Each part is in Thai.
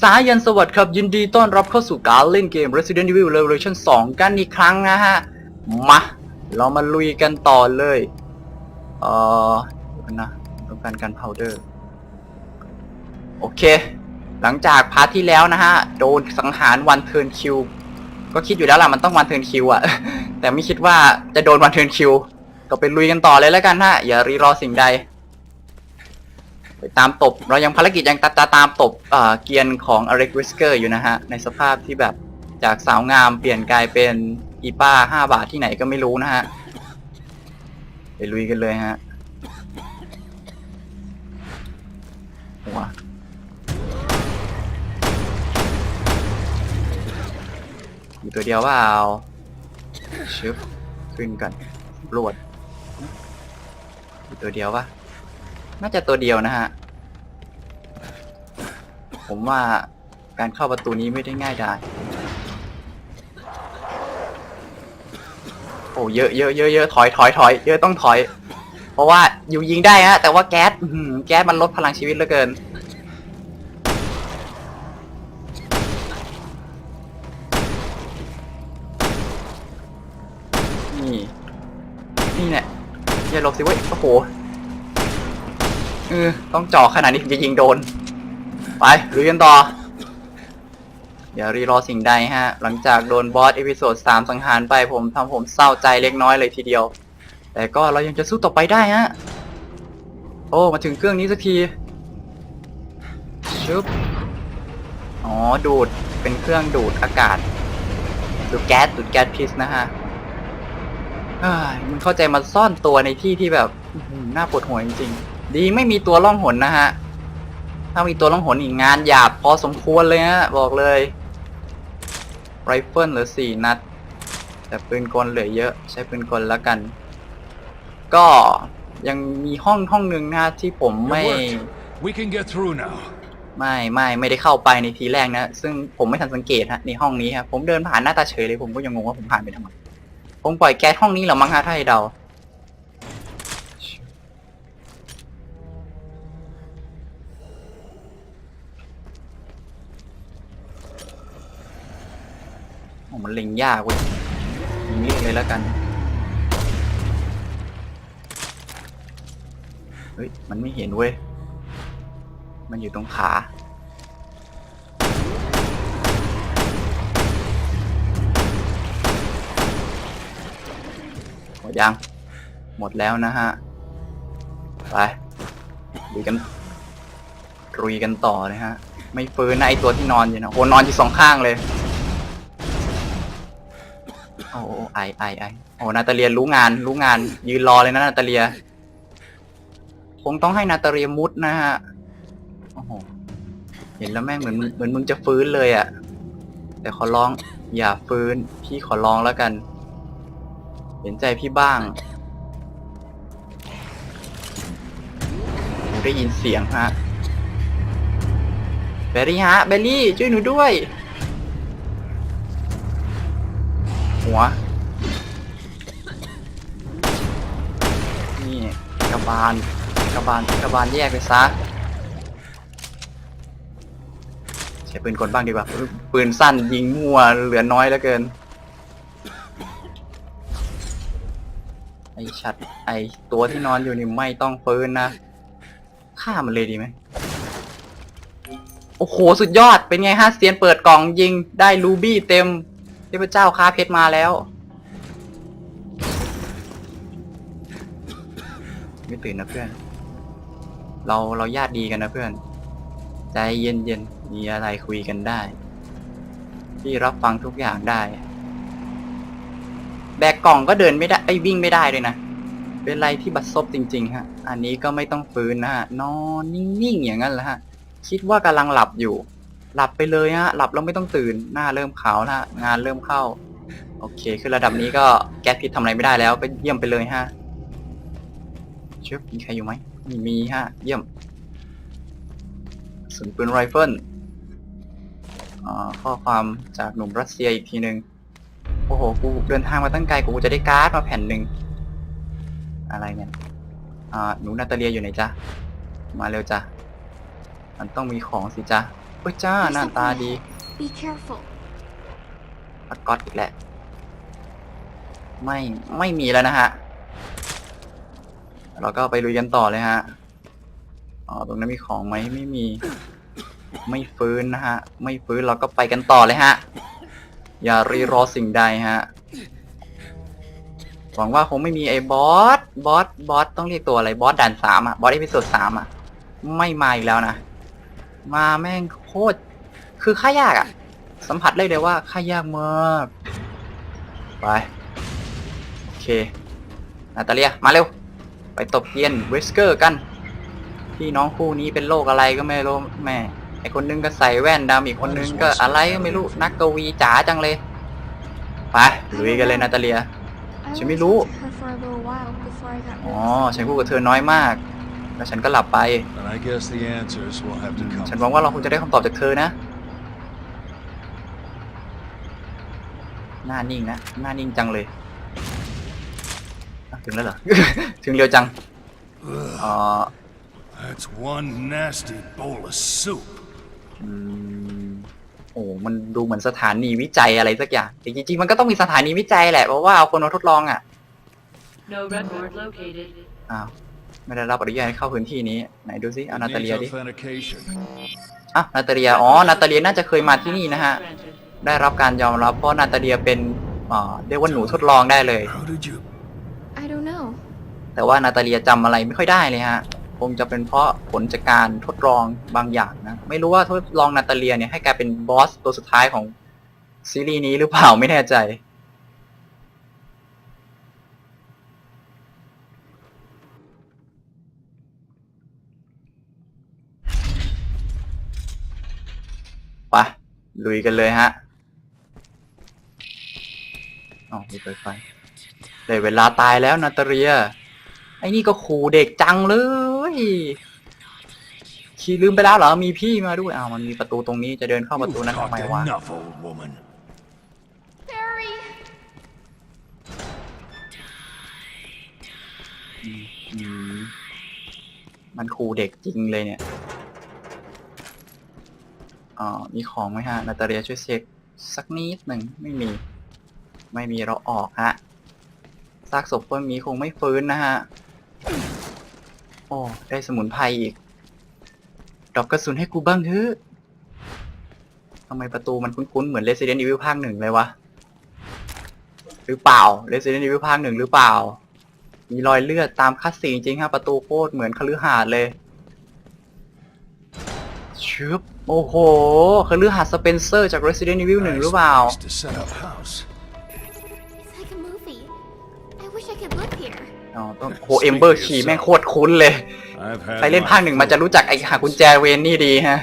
สายยันสวัสดิ์ครับยินดีต้อนรับเข้าสู่การเล่นเกม Resident Evil Revolution 2 กันอีกครั้งนะฮะ มา เรามาลุยกันต่อเลย เอ่อนะต้องการการพาวเดอร์ โอเค หลังจากพาร์ทที่แล้วนะฮะ โดนสังหารวันเทิร์นคิว ก็คิดอยู่แล้วล่ะมันต้องวันเทิร์นคิวอะแต่ไม่คิดว่าจะโดนวันเทิร์นคิว ก็ไปลุยกันต่อเลยแล้วกันฮะ อย่ารีรอสิ่งใด ไปตามตบ เรายังภารกิจยังตาตาตามตบเอ่อเกียร์ของอเล็กวิสเกอร์อยู่นะฮะ ในสภาพที่แบบจากสาวงามเปลี่ยนกลายเป็นอีป้าห้าบาทที่ไหนก็ไม่รู้นะฮะ ไปลุยกันเลยฮะหัวอยู่ตัวเดียวว่าเอาชึบขึ้นกันรวดอยู่ตัวเดียวปะ น่าจะตัวเดียวนะฮะ ผมว่าการเข้าประตูนี้ไม่ได้ง่ายดายโอ้เยอะเยอะเยอะเยอะถอยถอยถอยเยอะต้องถอย เพราะว่าอยู่ยิงได้ฮะ แต่ว่าแก๊สอื้อหือแก๊สมันลดพลังชีวิตเหลือเกิน นี่ นี่เนี่ยอย่าหลบสิเว้ยโอ้โห เออต้องเจ่อขนาดนี้ถึงจะยิงโดน ไปลุยกันต่อ อย่ารีรอสิ่งใดฮะ หลังจากโดนบอสเอพิโซดสามสังหารไปผมทำผมเศร้าใจเล็กน้อยเลยทีเดียว แต่ก็เรายังจะสู้ต่อไปได้ฮะ โอ้ มาถึงเครื่องนี้สักทีชึบอ๋อ ดูดเป็นเครื่องดูดอากาศ ดูดแก๊สดูดแก๊สพิษนะฮะมันเข้าใจมาซ่อนตัวในที่ที่แบบอื้อหือน่าปวดหัวจริงๆ ดีไม่มีตัวล่องหนนะฮะ ถ้ามีตัวล่องหนอีกงานหยาบพอสมควรเลยฮะ บอกเลยไรเฟิลเหลือสี่นัด แต่ปืนกลเหลือเยอะ ใช้ปืนกลแล้วกัน ก็ยังมีห้องห้องหนึ่งนะที่ผม It ไม่ worked. We can get through now. ไม่ไม่ไม่ได้เข้าไปในทีแรกนะ ซึ่งผมไม่ทันสังเกตฮะในห้องนี้ครับผมเดินผ่านหน้าตาเฉยเลยผมก็ยังงงว่าผมผ่านไปทำไมผมปล่อยแก๊สห้องนี้เหรอมั้งฮะถ้าให้เดา มันเล็งยากเว้ยยิงเรียกเลยแล้วกัน เฮ้ย มันไม่เห็นเว้ย มันอยู่ตรงขา หมดยัง หมดแล้วนะฮะ ไปลุยกันรุยกันต่อเลยฮะ ไม่ฟื้นนะไอตัวที่นอนอยู่นะโหนอนอยู่สองข้างเลย โอ้โอ้ไอไอไอโอ้นาตาเลียรู้งานรู้งาน ยืนรอเลยนะนาตาเลีย คงต้องให้นาตาเลียมุดนะฮะโอ้โหเห็นแล้วแม่งเหมือนเหมือนมึงจะฟื้นเลยอะ่ะแต่ขอร้อง อย่าฟื้น พี่ขอร้องแล้วกัน เห็นใจพี่บ้างหนูได้ยินเสียงฮะเบลลี่ฮะเบลลี่ช่วยหนูด้วย หัว นี่กระบาลกระบาลกระบาลแยกไปซะใช้ปืนกลบ้างดีกว่า ปืนสั้นยิงมั่วเหลือน้อยเหลือเกิน ไอชัดไอตัวที่นอนอยู่นี่ไม่ต้องฟื้นนะฆ่ามันเลยดีไหมโอ้โห สุดยอดเป็นไงฮะเซียนเปิดกล่องยิงได้รูบี้เต็ม เทพเจ้าค้าเพชรมาแล้ว ไม่ตื่นนะเพื่อน เราเราญาติดีกันนะเพื่อน ใจเย็นเย็นมีอะไรคุยกันได้พี่รับฟังทุกอย่างได้ แบกกล่องก็เดินไม่ได้ไอ้วิ่งไม่ได้เลยนะ เป็นอะไรที่บัดซบจริง ๆ ฮะ อันนี้ก็ไม่ต้องฟื้นนะฮะ นอนนิ่งๆอย่างนั้นแหละฮะ คิดว่ากำลังหลับอยู่ หลับไปเลยฮะหลับแล้วไม่ต้องตื่นหน้าเริ่มขาวแล้วฮะงานเริ่มเข้า โอเคคือระดับนี้ก็แก้พิษทำอะไรไม่ได้แล้วก็เยี่ยมไปเลยฮะเชื่อมีใครอยู่ไหมม่มีฮะ เยี่ยมสุนปืนไรเฟิลอ่าข้อความจากหนุ่มรัสเซียอีกทีหนึ่งโอ้โห กูเดินทางมาตั้งไกลกูจะได้การ์ดมาแผ่นหนึ่ง อะไรเนี่ยอ่าหนูนาตาเลียอยู่ไหนจ๊ะ มาเร็วจ้ะ มันต้องมีของสิจ๊ะ เอ้ยจ้าหน้าตาดี Be careful. สกอตอีกแหละไม่ไม่มีแล้วนะฮะ เราก็ไปลุยกันต่อเลยฮะอ๋อตรงนั้นมีของไหมไม่มี ไม่ฟื้นนะฮะ ไม่ฟื้นเราก็ไปกันต่อเลยฮะ อย่ารีรอสิ่งใดฮะหวังว่าคงไม่มีไอ้บอสบอสบอสต้องเรียกตัวอะไรบอสด่านสามอะบอสอีพิโซดสามอะไม่มาอีกแล้วนะ มาแม่งโคตร คือค่ายากอะสัมผัสได้เลยว่าค่ายากมาก ไป โอเค นาตาเลีย มาเร็ว ไปตบเกียนเวสเกอร์กัน พี่น้องคู่นี้เป็นโรคอะไรก็ไม่รู้แม่ ไอคนนึงก็ใส่แว่นดำอีกคนนึงก็อะไรก็ไม่รู้ นักกวีจ๋าจังเลย ไปลุยกันเลยนาตาเลีย I Should we only look? talked to her for a little while before I got อ๋อ rid of ฉันพูดกับเธอน้อยมาก แล้วฉันก็หลับไป And I guess the answers will have to come. ฉันหวังว่าเราคงจะได้คำตอบจากเธอนะ หน้านิ่งนะ หน้านิ่งจังเลยอะถึงแล้วเหรอ ถึงเร็วจังอ๋อ That's one nasty bowl of soup. อืมโอ้มันดูเหมือนสถานีวิจัยอะไรสักอย่างแต่จริงๆ มันก็ต้องมีสถานีวิจัยแหละ เพราะว่าเอาคนมาทดลองอะ No record located. อ้าว ไม่ได้รับอนุญาตให้เข้าพื้นที่นี้ไหนดูซิเอานาตา Needs เลียดิ authentication. อะนาตาเลียอ๋อนาตาเลียน่าจะเคยมาที่นี่นะฮะ Granted. ได้รับการยอมรับเพราะนาตาเลียเป็นอ่าเรียกว่าหนูทดลองได้เลย How did you? I don't know. แต่ว่านาตาเลียจำอะไรไม่ค่อยได้เลยฮะคงจะเป็นเพราะผลจากการทดลองบางอย่างนะ ไม่รู้ว่าทดลองนาตาเลียเนี่ยให้กลายเป็นบอสตัวสุดท้ายของซีรีส์นี้หรือเปล่าไม่แน่ใจ ไป ลุยกันเลยฮะอ๋อมีไฟไฟได้เวลาตายแล้วนาตาเลีย ไอ้นี่ก็ขู่เด็กจังเลย ขี่ลืมไปแล้วเหรอ มีพี่มาด้วยอ้าวมันมีประตูตรงนี้จะเดินเข้าประตู You've นั้นทำไม talked วะ enough, old woman. Barry! อืมมันขู่เด็กจริงเลยเนี่ย อ๋อมีของไหมฮะ นาตาเลียช่วยเช็คสักนิดหนึ่งไม่มี ไม่มีเราออกฮะซากศพพวกนี้คงไม่ฟื้นนะฮะ โอ้ ได้สมุนไพรอีก ดอกกระสุนให้กูบ้างเถอะทำไมประตูมันคุ้นๆ เหมือน Resident Evil ภาคหนึ่งเลยวะ หรือเปล่า Resident Evil ภาคหนึ่งหรือเปล่า มีรอยเลือดตามคัดสีนจริงฮะ ประตูโคตรเหมือนคฤหาสน์เลยชึบ โอ้โหคฤหาสน์สเปนเซอร์จาก Resident Evil หนึ่งหรือเปล่า Nice place to set up house. It's like a movie. I wish I could live here. อ๋อต้องโหเอมเบอร์ขี่แม่งโคตรคุ้นเลย I've had ใครเล่น my ภาคหนึ่งมันจะรู้จักไอ้หากุญแจเวนนี่ดีฮะ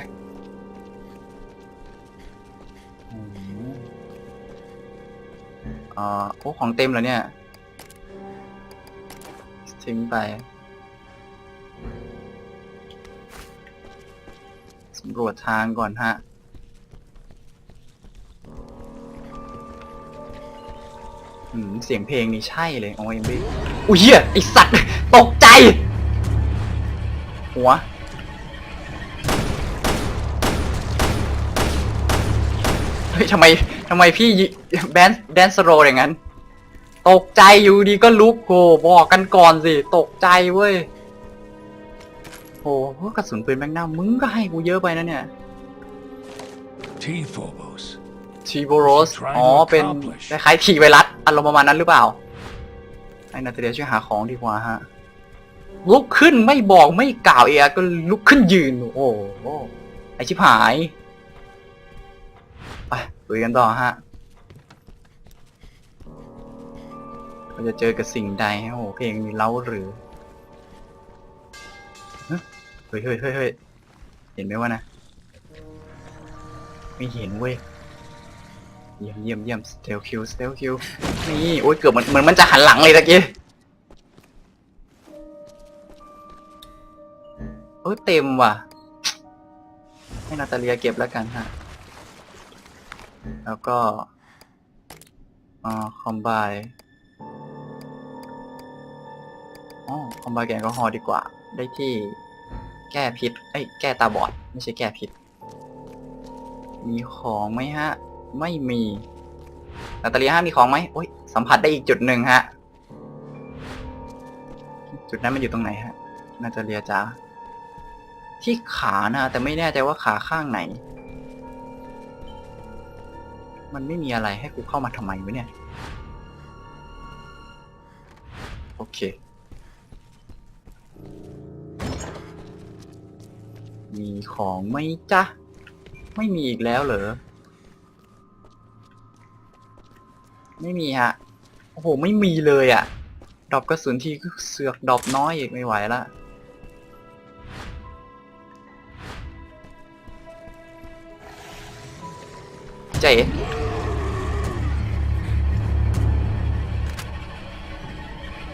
อ่าโอ้ของเต็มแล้วเนี่ย ทิ้งไป สำรวจทางก่อนฮะ อืม เสียงเพลงนี่ใช่เลยโอ้ยไม่อุ้ยเหี้ยไอสัตว์ ตกใจ หัว เฮ้ยทำไมทำไมพี่ยิแดนแดนสโรอย่างนั้น ตกใจอยู่ดีก็ลุกโหบอกกันก่อนสิ ตกใจเว้ย โหกระสุนปืนแมกนัมมึงก็ให้กูเยอะไปนะเนี่ย T Phobos. ทีโบโรส อ๋อ เป็นคล้ายๆทีไวรัสอารมณ์ประมาณนั้นหรือเปล่าให้นาตาเลียช่วยหาของดีกว่าฮะ ลุกขึ้นไม่บอกไม่กล่าวเอะก็ลุกขึ้นยืน โอ้โหไอชิบหาย ไปลุยกันต่อฮะเราจะเจอกับสิ่งใดฮะโอ้โหเพลงมีเล้าหรือฮะเฮ้ยเฮ้ยเฮ้ยเฮ้ยเห็นไหมวะนะ ไม่เห็นเว้ย เยี่ยมเยี่ยมเยี่ยมสเตลคิวสเตลคิว นี่ โอ้ยเกือบเหมือนเหมือนมันจะหันหลังเลยตะกี้โอ้ยเต็มว่ะ ให้นาตาเลียเก็บแล้วกันฮะ แล้วก็อ่าคอมไบอ๋อคอมไบแกลกอฮอล์ดีกว่า ได้ที่ แก้พิษเอ้ยแก้ตาบอด ไม่ใช่แก้พิษ มีของไหมฮะ ไม่มีนาตาเลียฮะมีของไหมโอ้ยสัมผัสได้อีกจุดหนึ่งฮะ จุดนั้นมันอยู่ตรงไหนฮะนาตาเลียจ้าที่ขานะ แต่ไม่แน่ใจว่าขาข้างไหน มันไม่มีอะไรให้กูเข้ามาทำไมวะเนี่ย โอเค มีของไหมจ๊ะ ไม่มีอีกแล้วเหรอ ไม่มีฮะ โอ้โห ไม่มีเลยอะ่ะ ดอปกระสุนทีก็เสือกดอปน้อยอีกไม่ไหวละเจ๊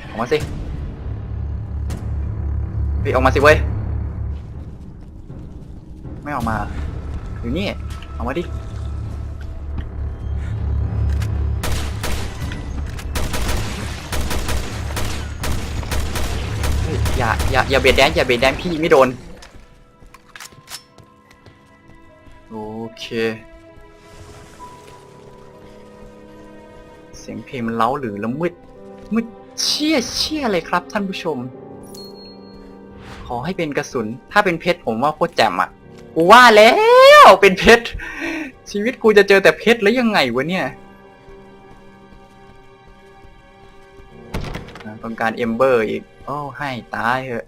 ออกมาสิเฮ้ยออกมาสิเว้ย ไม่ออกมา อยู่นี่ออกมาดิเฮ้ยอย่าอย่าอย่าเบียดแดนอย่าเบียดแดนพี่ไม่โดน โอเค เสียงเพลงมันเล้าหรือละมืดมืดเชี่ยเชี่ยเลยครับท่านผู้ชม ขอให้เป็นกระสุน ถ้าเป็นเพชรผมว่าโคตรแจ่มอะ กูว่าแล้วเป็นเพชร ชีวิตกูจะเจอแต่เพชรแล้วยังไงวะเนี่ยต้องการเอมเบอร์อีก โอ้ ให้ตายเหอะ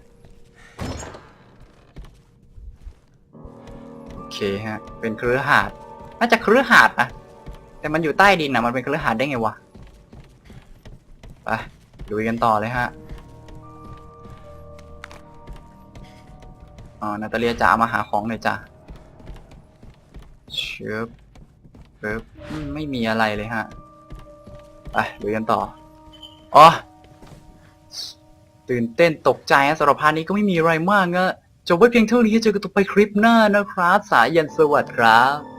โอเคฮะ เป็นเครือหาดน่าจะเครือหาดนะ แต่มันอยู่ใต้ดินนะมันเป็นเครือหาดได้ไงวะ ไปดูกันต่อเลยฮะ อ๋อนาตาเลียจ๋ามาหาของหน่อยจ้ะเชิบเชิบไม่มีอะไรเลยฮะไปดูกันต่ออ๋อตื่นเต้นตกใจฮะสำหรับพานี้ก็ไม่มีอะไรมากอะจบไว้เพียงเท่านี้เจอกันต่อไปคลิปหน้านะครับ สายยันสวัสดีครับ